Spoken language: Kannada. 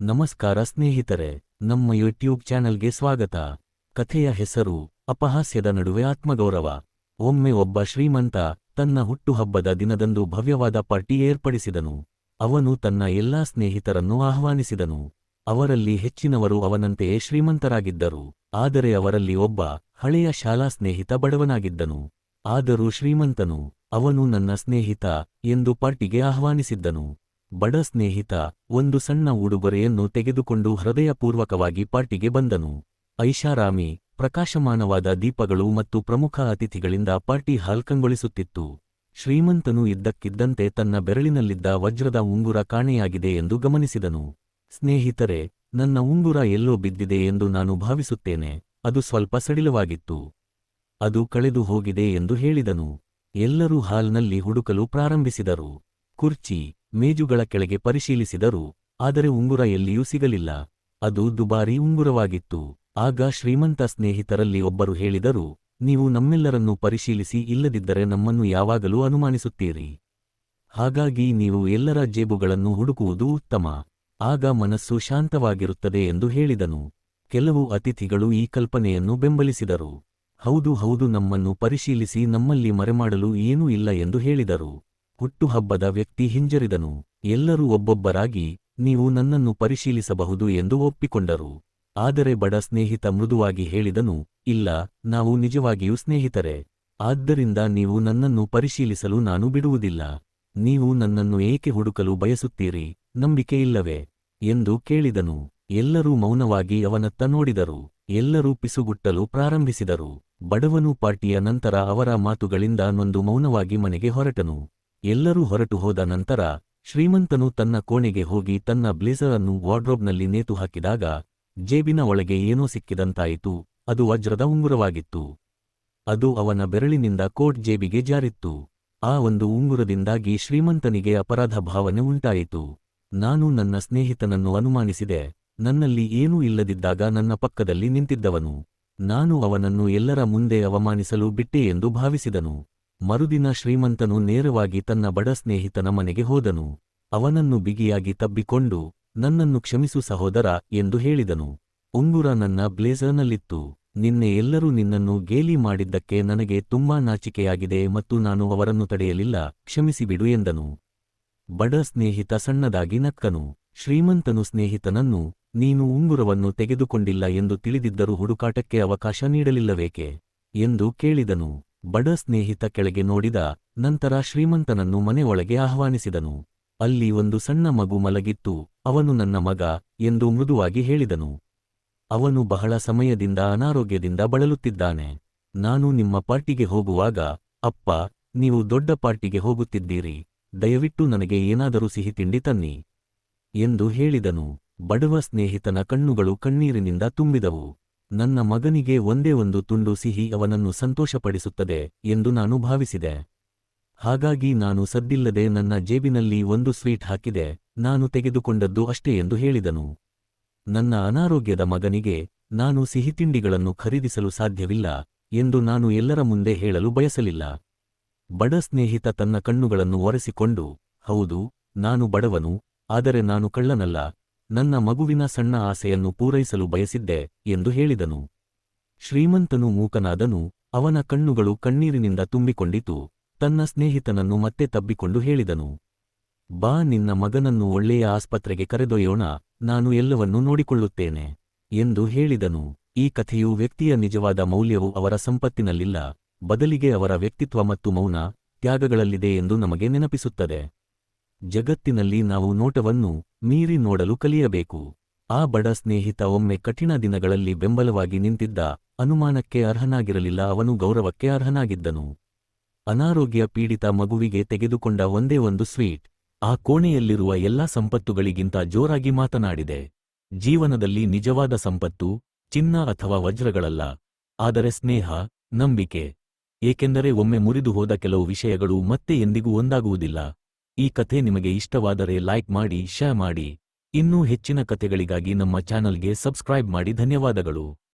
ನಮಸ್ಕಾರ ಸ್ನೇಹಿತರೆ, ನಮ್ಮ ಯೂಟ್ಯೂಬ್ ಚಾನೆಲ್ಗೆ ಸ್ವಾಗತ. ಕಥೆಯ ಹೆಸರು ಅಪಹಾಸ್ಯದ ನಡುವೆ ಆತ್ಮಗೌರವ. ಒಮ್ಮೆ ಒಬ್ಬ ಶ್ರೀಮಂತ ತನ್ನ ಹುಟ್ಟುಹಬ್ಬದ ದಿನದಂದು ಭವ್ಯವಾದ ಪಾರ್ಟಿ ಏರ್ಪಡಿಸಿದನು. ಅವನು ತನ್ನ ಎಲ್ಲಾ ಸ್ನೇಹಿತರನ್ನು ಆಹ್ವಾನಿಸಿದನು. ಅವರಲ್ಲಿ ಹೆಚ್ಚಿನವರು ಅವನಂತೆಯೇ ಶ್ರೀಮಂತರಾಗಿದ್ದರು. ಆದರೆ ಅವರಲ್ಲಿ ಒಬ್ಬ ಹಳೆಯ ಶಾಲಾ ಸ್ನೇಹಿತ ಬಡವನಾಗಿದ್ದನು. ಆದರೂ ಶ್ರೀಮಂತನು ಅವನು ನನ್ನ ಸ್ನೇಹಿತ ಎಂದು ಪಾರ್ಟಿಗೆ ಆಹ್ವಾನಿಸಿದ್ದನು. ಬಡ ಸ್ನೇಹಿತ ಒಂದು ಸಣ್ಣ ಉಡುಗೊರೆಯನ್ನು ತೆಗೆದುಕೊಂಡು ಹೃದಯಪೂರ್ವಕವಾಗಿ ಪಾರ್ಟಿಗೆ ಬಂದನು. ಐಷಾರಾಮಿ ಪ್ರಕಾಶಮಾನವಾದ ದೀಪಗಳು ಮತ್ತು ಪ್ರಮುಖ ಅತಿಥಿಗಳಿಂದ ಪಾರ್ಟಿ ಹಾಲ್ ಕಂಗೊಳಿಸುತ್ತಿತ್ತು. ಶ್ರೀಮಂತನು ಇದ್ದಕ್ಕಿದ್ದಂತೆ ತನ್ನ ಬೆರಳಿನಲ್ಲಿದ್ದ ವಜ್ರದ ಉಂಗುರ ಕಾಣೆಯಾಗಿದೆ ಎಂದು ಗಮನಿಸಿದನು. ಸ್ನೇಹಿತರೆ, ನನ್ನ ಉಂಗುರ ಎಲ್ಲೋ ಬಿದ್ದಿದೆ ಎಂದು ನಾನು ಭಾವಿಸುತ್ತೇನೆ, ಅದು ಸ್ವಲ್ಪ ಸಡಿಲವಾಗಿತ್ತು. ಅದು ಕಳೆದು ಹೋಗಿದೆ ಎಂದು ಹೇಳಿದನು. ಎಲ್ಲರೂ ಹಾಲ್ನಲ್ಲಿ ಹುಡುಕಲು ಪ್ರಾರಂಭಿಸಿದರು. ಕುರ್ಚಿ ಮೇಜುಗಳ ಕೆಳಗೆ ಪರಿಶೀಲಿಸಿದರು, ಆದರೆ ಉಂಗುರ ಎಲ್ಲಿಯೂ ಸಿಗಲಿಲ್ಲ. ಅದು ದುಬಾರಿ ಉಂಗುರವಾಗಿತ್ತು. ಆಗ ಶ್ರೀಮಂತ ಸ್ನೇಹಿತರಲ್ಲಿ ಒಬ್ಬರು ಹೇಳಿದರು, ನೀವು ನಮ್ಮೆಲ್ಲರನ್ನೂ ಪರಿಶೀಲಿಸಿ ಇಲ್ಲದಿದ್ದರೆ ನಮ್ಮನ್ನು ಯಾವಾಗಲೂ ಅನುಮಾನಿಸುತ್ತೀರಿ. ಹಾಗಾಗಿ ನೀವು ಎಲ್ಲರ ಜೇಬುಗಳನ್ನು ಹುಡುಕುವುದು ಉತ್ತಮ. ಆಗ ಮನಸ್ಸು ಶಾಂತವಾಗಿರುತ್ತದೆ ಎಂದು ಹೇಳಿದನು. ಕೆಲವು ಅತಿಥಿಗಳು ಈ ಕಲ್ಪನೆಯನ್ನು ಬೆಂಬಲಿಸಿದರು. ಹೌದು ಹೌದು ನಮ್ಮನ್ನು ಪರಿಶೀಲಿಸಿ ನಮ್ಮಲ್ಲಿ ಮರೆಮಾಡಲು ಏನೂ ಇಲ್ಲ ಎಂದು ಹೇಳಿದರು. ಹುಟ್ಟುಹಬ್ಬದ ವ್ಯಕ್ತಿ ಹಿಂಜರಿದನು. ಎಲ್ಲರೂ ಒಬ್ಬೊಬ್ಬರಾಗಿ, ನೀವು ನನ್ನನ್ನು ಪರಿಶೀಲಿಸಬಹುದು ಎಂದು ಒಪ್ಪಿಕೊಂಡರು. ಆದರೆ ಬಡ ಸ್ನೇಹಿತ ಮೃದುವಾಗಿ ಹೇಳಿದನು, ಇಲ್ಲ, ನಾವು ನಿಜವಾಗಿಯೂ ಸ್ನೇಹಿತರೆ. ಆದ್ದರಿಂದ ನೀವು ನನ್ನನ್ನು ಪರಿಶೀಲಿಸಲು ನಾನು ಬಿಡುವುದಿಲ್ಲ. ನೀವು ನನ್ನನ್ನು ಏಕೆ ಹುಡುಕಲು ಬಯಸುತ್ತೀರಿ? ನಂಬಿಕೆ ಎಂದು ಕೇಳಿದನು. ಎಲ್ಲರೂ ಮೌನವಾಗಿ ಅವನತ್ತ ನೋಡಿದರು. ಎಲ್ಲರೂ ಪಿಸುಗುಟ್ಟಲು ಪ್ರಾರಂಭಿಸಿದರು. ಬಡವನು ಪಾರ್ಟಿಯ ನಂತರ ಅವರ ಮಾತುಗಳಿಂದ ನೊಂದು ಮೌನವಾಗಿ ಮನೆಗೆ ಹೊರಟನು. ಎಲ್ಲರೂ ಹೊರಟು ಹೋದ ನಂತರ ಶ್ರೀಮಂತನು ತನ್ನ ಕೋಣೆಗೆ ಹೋಗಿ ತನ್ನ ಬ್ಲೇಸರ್ ಅನ್ನು ವಾರ್ಡ್ರೋಬ್ನಲ್ಲಿ ನೇತು ಹಾಕಿದಾಗ ಜೇಬಿನ ಒಳಗೆ ಏನೋ ಸಿಕ್ಕಿದಂತಾಯಿತು. ಅದು ವಜ್ರದ ಉಂಗುರವಾಗಿತ್ತು. ಅದು ಅವನ ಬೆರಳಿನಿಂದ ಕೋಟ್ ಜೇಬಿಗೆ ಜಾರಿತ್ತು. ಆ ಒಂದು ಉಂಗುರದಿಂದಾಗಿ ಶ್ರೀಮಂತನಿಗೆ ಅಪರಾಧ ಭಾವನೆ ಉಂಟಾಯಿತು. ನಾನು ನನ್ನ ಸ್ನೇಹಿತನನ್ನು ಅನುಮಾನಿಸಿದೆ. ನನ್ನಲ್ಲಿ ಏನೂ ಇಲ್ಲದಿದ್ದಾಗ ನನ್ನ ಪಕ್ಕದಲ್ಲಿ ನಿಂತಿದ್ದವನು. ನಾನು ಅವನನ್ನು ಎಲ್ಲರ ಮುಂದೆ ಅವಮಾನಿಸಲು ಬಿಟ್ಟೆ ಎಂದು ಭಾವಿಸಿದನು. ಮರುದಿನ ಶ್ರೀಮಂತನು ನೇರವಾಗಿ ತನ್ನ ಬಡ ಸ್ನೇಹಿತನ ಮನೆಗೆ ಹೋದನು. ಅವನನ್ನು ಬಿಗಿಯಾಗಿ ತಬ್ಬಿಕೊಂಡು, ನನ್ನನ್ನು ಕ್ಷಮಿಸು ಸಹೋದರ, ಎಂದು ಹೇಳಿದನು. ಉಂಗುರ ನನ್ನ ಬ್ಲೇಸರ್ನಲ್ಲಿತ್ತು. ನಿನ್ನೆ ಎಲ್ಲರೂ ನಿನ್ನನ್ನು ಗೇಲಿ ಮಾಡಿದ್ದಕ್ಕೆ ನನಗೆ ತುಂಬಾ ನಾಚಿಕೆಯಾಗಿದೆ ಮತ್ತು ನಾನು ಅವರನ್ನು ತಡೆಯಲಿಲ್ಲ, ಕ್ಷಮಿಸಿಬಿಡು ಎಂದನು. ಬಡ ಸ್ನೇಹಿತ ಸಣ್ಣದಾಗಿ ನಕ್ಕನು. ಶ್ರೀಮಂತನು ಸ್ನೇಹಿತನನ್ನು, ನೀನು ಉಂಗುರವನ್ನು ತೆಗೆದುಕೊಂಡಿಲ್ಲ ಎಂದು ತಿಳಿದಿದ್ದರೂ ಹುಡುಕಾಟಕ್ಕೆ ಅವಕಾಶ ನೀಡಲಿಲ್ಲವೇಕೆ? ಎಂದು ಕೇಳಿದನು. ಬಡ ಸ್ನೇಹಿತ ಕೆಳಗೆ ನೋಡಿದ ನಂತರ ಶ್ರೀಮಂತನನ್ನು ಮನೆಯೊಳಗೆ ಆಹ್ವಾನಿಸಿದನು. ಅಲ್ಲಿ ಒಂದು ಸಣ್ಣ ಮಗು ಮಲಗಿತ್ತು. ಅವನು ನನ್ನ ಮಗ ಎಂದು ಮೃದುವಾಗಿ ಹೇಳಿದನು. ಅವನು ಬಹಳ ಸಮಯದಿಂದ ಅನಾರೋಗ್ಯದಿಂದ ಬಳಲುತ್ತಿದ್ದಾನೆ. ನಾನು ನಿಮ್ಮ ಪಾರ್ಟಿಗೆ ಹೋಗುವಾಗ, ಅಪ್ಪ, ನೀವು ದೊಡ್ಡ ಪಾರ್ಟಿಗೆ ಹೋಗುತ್ತಿದ್ದೀರಿ. ದಯವಿಟ್ಟು ನನಗೆ ಏನಾದರೂ ಸಿಹಿ ತಿಂಡಿ ತನ್ನಿ ಎಂದು ಹೇಳಿದನು. ಬಡವ ಸ್ನೇಹಿತನ ಕಣ್ಣುಗಳು ಕಣ್ಣೀರಿನಿಂದ ತುಂಬಿದವು. ನನ್ನ ಮಗನಿಗೆ ಒಂದೇ ಒಂದು ತುಂಡು ಸಿಹಿ ಅವನನ್ನು ಸಂತೋಷಪಡಿಸುತ್ತದೆ ಎಂದು ನಾನು ಭಾವಿಸಿದೆ. ಹಾಗಾಗಿ ನಾನು ಸದ್ದಿಲ್ಲದೆ ನನ್ನ ಜೇಬಿನಲ್ಲಿ ಒಂದು ಸ್ವೀಟ್ ಹಾಕಿದೆ, ನಾನು ತೆಗೆದುಕೊಂಡದ್ದು ಅಷ್ಟೇ ಎಂದು ಹೇಳಿದನು. ನನ್ನ ಅನಾರೋಗ್ಯದ ಮಗನಿಗೆ ನಾನು ಸಿಹಿತಿಂಡಿಗಳನ್ನು ಖರೀದಿಸಲು ಸಾಧ್ಯವಿಲ್ಲ ಎಂದು ನಾನು ಎಲ್ಲರ ಮುಂದೆ ಹೇಳಲು ಬಯಸಲಿಲ್ಲ. ಬಡ ಸ್ನೇಹಿತ ತನ್ನ ಕಣ್ಣುಗಳನ್ನು ಒರೆಸಿಕೊಂಡು, ಹೌದು, ನಾನು ಬಡವನು, ಆದರೆ ನಾನು ಕಳ್ಳನಲ್ಲ ನನ್ನ ಮಗುವಿನ ಸಣ್ಣ ಆಸೆಯನ್ನು ಪೂರೈಸಲು ಬಯಸಿದ್ದೆ ಎಂದು ಹೇಳಿದನು. ಶ್ರೀಮಂತನು ಮೂಕನಾದನು, ಅವನ ಕಣ್ಣುಗಳು ಕಣ್ಣೀರಿನಿಂದ ತುಂಬಿಕೊಂಡಿತು. ತನ್ನ ಸ್ನೇಹಿತನನ್ನು ಮತ್ತೆ ತಬ್ಬಿಕೊಂಡು ಹೇಳಿದನು, ಬಾ, ನಿನ್ನ ಮಗನನ್ನು ಒಳ್ಳೆಯ ಆಸ್ಪತ್ರೆಗೆ ಕರೆದೊಯ್ಯೋಣ, ನಾನು ಎಲ್ಲವನ್ನೂ ನೋಡಿಕೊಳ್ಳುತ್ತೇನೆ ಎಂದು ಹೇಳಿದನು. ಈ ಕಥೆಯು ವ್ಯಕ್ತಿಯ ನಿಜವಾದ ಮೌಲ್ಯವು ಅವರ ಸಂಪತ್ತಿನಲ್ಲಿಲ್ಲ, ಬದಲಿಗೆ ಅವರ ವ್ಯಕ್ತಿತ್ವ ಮತ್ತು ಮೌನ ತ್ಯಾಗಗಳಲ್ಲಿದೆ ಎಂದು ನಮಗೆ ನೆನಪಿಸುತ್ತದೆ. ಜಗತ್ತಿನಲ್ಲಿ ನಾವು ನೋಟವನ್ನು ಮೀರಿ ನೋಡಲು ಕಲಿಯಬೇಕು. ಆ ಬಡ ಸ್ನೇಹಿತ ಒಮ್ಮೆ ಕಠಿಣ ದಿನಗಳಲ್ಲಿ ಬೆಂಬಲವಾಗಿ ನಿಂತಿದ್ದ ಅನುಮಾನಕ್ಕೆ ಅರ್ಹನಾಗಿರಲಿಲ್ಲ. ಅವನು ಗೌರವಕ್ಕೆ ಅರ್ಹನಾಗಿದ್ದನು. ಅನಾರೋಗ್ಯ ಪೀಡಿತ ಮಗುವಿಗೆ ತೆಗೆದುಕೊಂಡ ಒಂದೇ ಒಂದು ಸ್ವೀಟ್, ಆ ಕೋಣೆಯಲ್ಲಿರುವ ಎಲ್ಲಾ ಸಂಪತ್ತುಗಳಿಗಿಂತ ಜೋರಾಗಿ ಮಾತನಾಡಿದೆ. ಜೀವನದಲ್ಲಿ ನಿಜವಾದ ಸಂಪತ್ತು, ಚಿನ್ನ ಅಥವಾ ವಜ್ರಗಳಲ್ಲ, ಆದರೆ ಸ್ನೇಹ, ನಂಬಿಕೆ. ಏಕೆಂದರೆ ಒಮ್ಮೆ ಮುರಿದು ಹೋದ ಕೆಲವು ವಿಷಯಗಳು ಮತ್ತೆ ಎಂದಿಗೂ ಒಂದಾಗುವುದಿಲ್ಲ. ಈ ಕಥೆ ನಿಮಗೆ ಇಷ್ಟವಾದರೆ ಲೈಕ್ ಮಾಡಿ, ಶೇರ್ ಮಾಡಿ. ಇನ್ನೂ ಹೆಚ್ಚಿನ ಕಥೆಗಳಿಗಾಗಿ ನಮ್ಮ ಚಾನಲ್ಗೆ ಸಬ್ಸ್ಕ್ರೈಬ್ ಮಾಡಿ. ಧನ್ಯವಾದಗಳು.